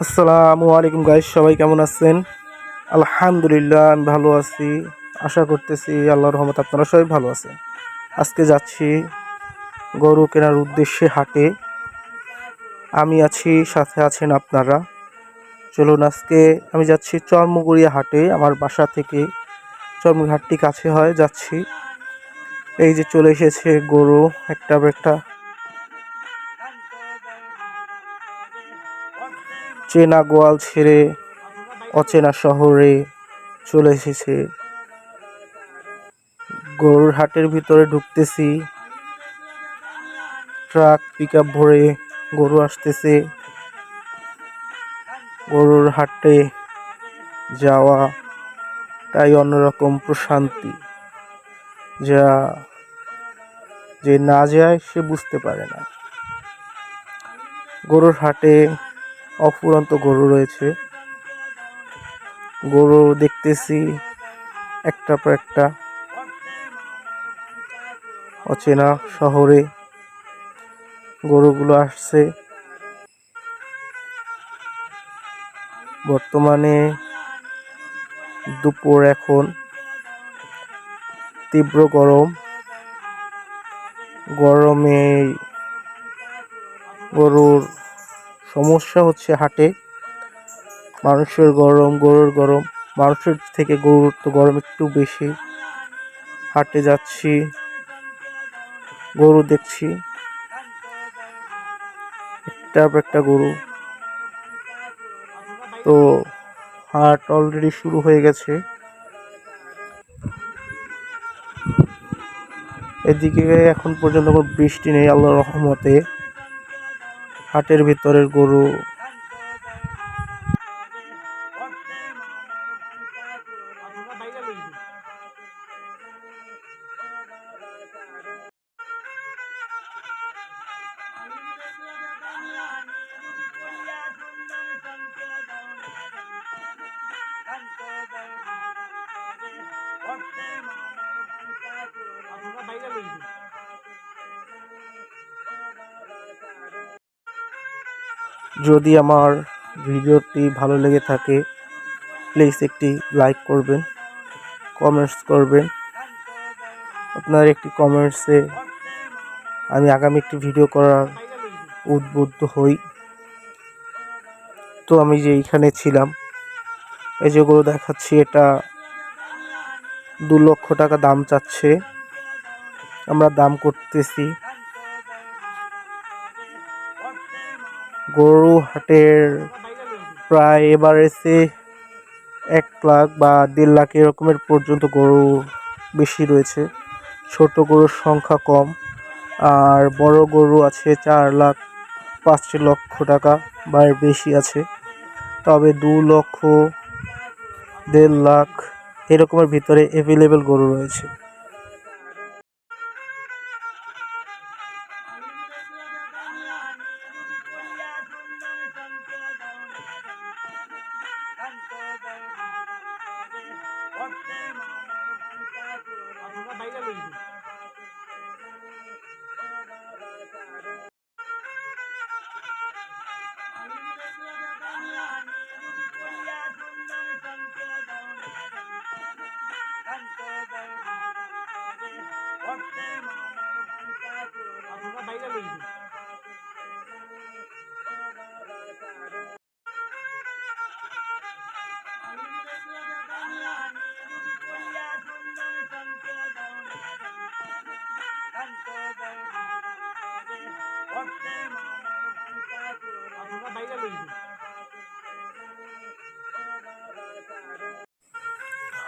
আসসালামু আলাইকুম গাইস সবাই কেমন আছেন? আলহামদুলিল্লাহ, আমি ভালো আছি। আশা করতেছি আল্লাহর রহমত আপনারা সবাই ভালো আছেন। আজকে যাচ্ছি গরু কেনার উদ্দেশ্যে হাটে। আমি আছি, সাথে আছেন আপনারা। চলুন আজকে আমি যাচ্ছি চর্মগুড়িয়া হাটে, আমার বাসা থেকে। চর্মগুড়ি হাটটি কাছে হয়, যাচ্ছি। এই যে চলে এসেছে গরু একটা একটা চেনা গোয়াল ছেড়ে অচেনা শহরে চলে এসেছে। গরুর হাটের ভিতরে ঢুকতেছি। ট্রাক পিক ভরে গরু আসতেছে। গরুর হাটে যাওয়া তাই অন্যরকম প্রশান্তি। যা যে না যায় সে বুঝতে পারে না। গরুর হাটে অফুরন্ত গরু রয়েছে। গরু দেখতেছি একটা পর একটা। অচেনা শহরে গরুগুলো আসছে। বর্তমানে দুপুর এখন। তীব্র গরম। গরমে গরুর সমস্যা হচ্ছে হাটে। মানুষের গরম, গরুর গরম। মানুষের থেকে গরুর তো গরম একটু বেশি। হাটে যাচ্ছি, গরু দেখছি। একটার পর একটা গরু। তো হাট অলরেডি শুরু হয়ে গেছে। এদিকে এখন পর্যন্ত বৃষ্টি নেই, আল্লাহর রহমতে। হাটের ভিতরের গরু। যদি আমার ভিডিওটি ভালো লেগে থাকে প্লিজ একটি লাইক করবেন কমেন্টস করবেন। আপনার একটি কমেন্টসে আমি আগামী একটি ভিডিও করার উদ্বুদ্ধ হই। তো আমি যে এইখানে ছিলাম, এই যেগুলো দেখাচ্ছি, এটা দু লক্ষ টাকা দাম চাচ্ছে। আমরা দাম করতেছি গরু হাটের প্রায় এভারেজে এক লাখ বা দেড় লাখ এরকমের পর্যন্ত গরু বেশি রয়েছে। ছোট গরুর সংখ্যা কম, আর বড় গরু আছে চার লাখ পাঁচ লক্ষ টাকা বা এর বেশি আছে। তবে দু লক্ষ দেড় লাখ এরকমের ভিতরে অ্যাভেলেবেল গরু রয়েছে।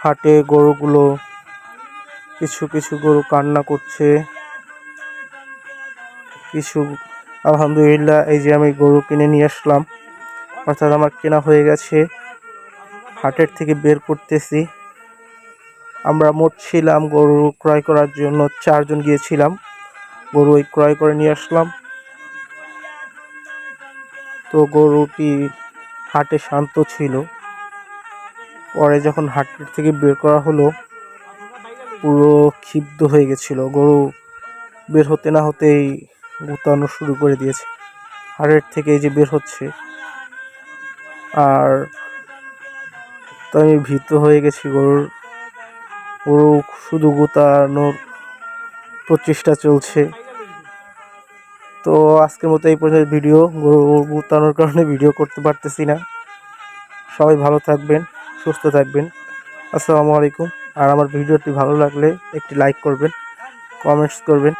হাটে গরুগুলো কিছু কিছু গরু কান্না করছে। কিছু আলহামদুলিল্লাহ, এই যে আমি গরু কিনে নিয়ে আসলাম। অর্থাৎ আমার কেনা হয়ে গেছে। হাটের থেকে বের করতেছি। আমরা মোট ছিলাম গরু ক্রয় করার জন্য চারজন গিয়েছিলাম। গরু ওই ক্রয় করে নিয়ে আসলাম। তো গরুটি হাটে শান্ত ছিল। পরে যখন হাটের থেকে বের করা হলো, পুরো ক্ষিপ্ত হয়ে গেছিল। গরু বের হতে না হতেই গুতানো শুরু করে দিয়েছে। হাটের থেকে এই যে বের হচ্ছে। আর তো আমি ভীত হয়ে গেছি গরুর। গরু শুধু গুতানোর প্রচেষ্টা চলছে। তো আজকের মতো এই পর্যন্ত ভিডিও, গরু গুতানোর কারণে ভিডিও করতে পারতেছি না। সবাই ভালো থাকবেন, সুস্থ থাকবেন। আসসালামু আলাইকুম। আর আমার ভিডিওটি ভালো লাগলে একটি লাইক করবেন কমেন্টস করবেন।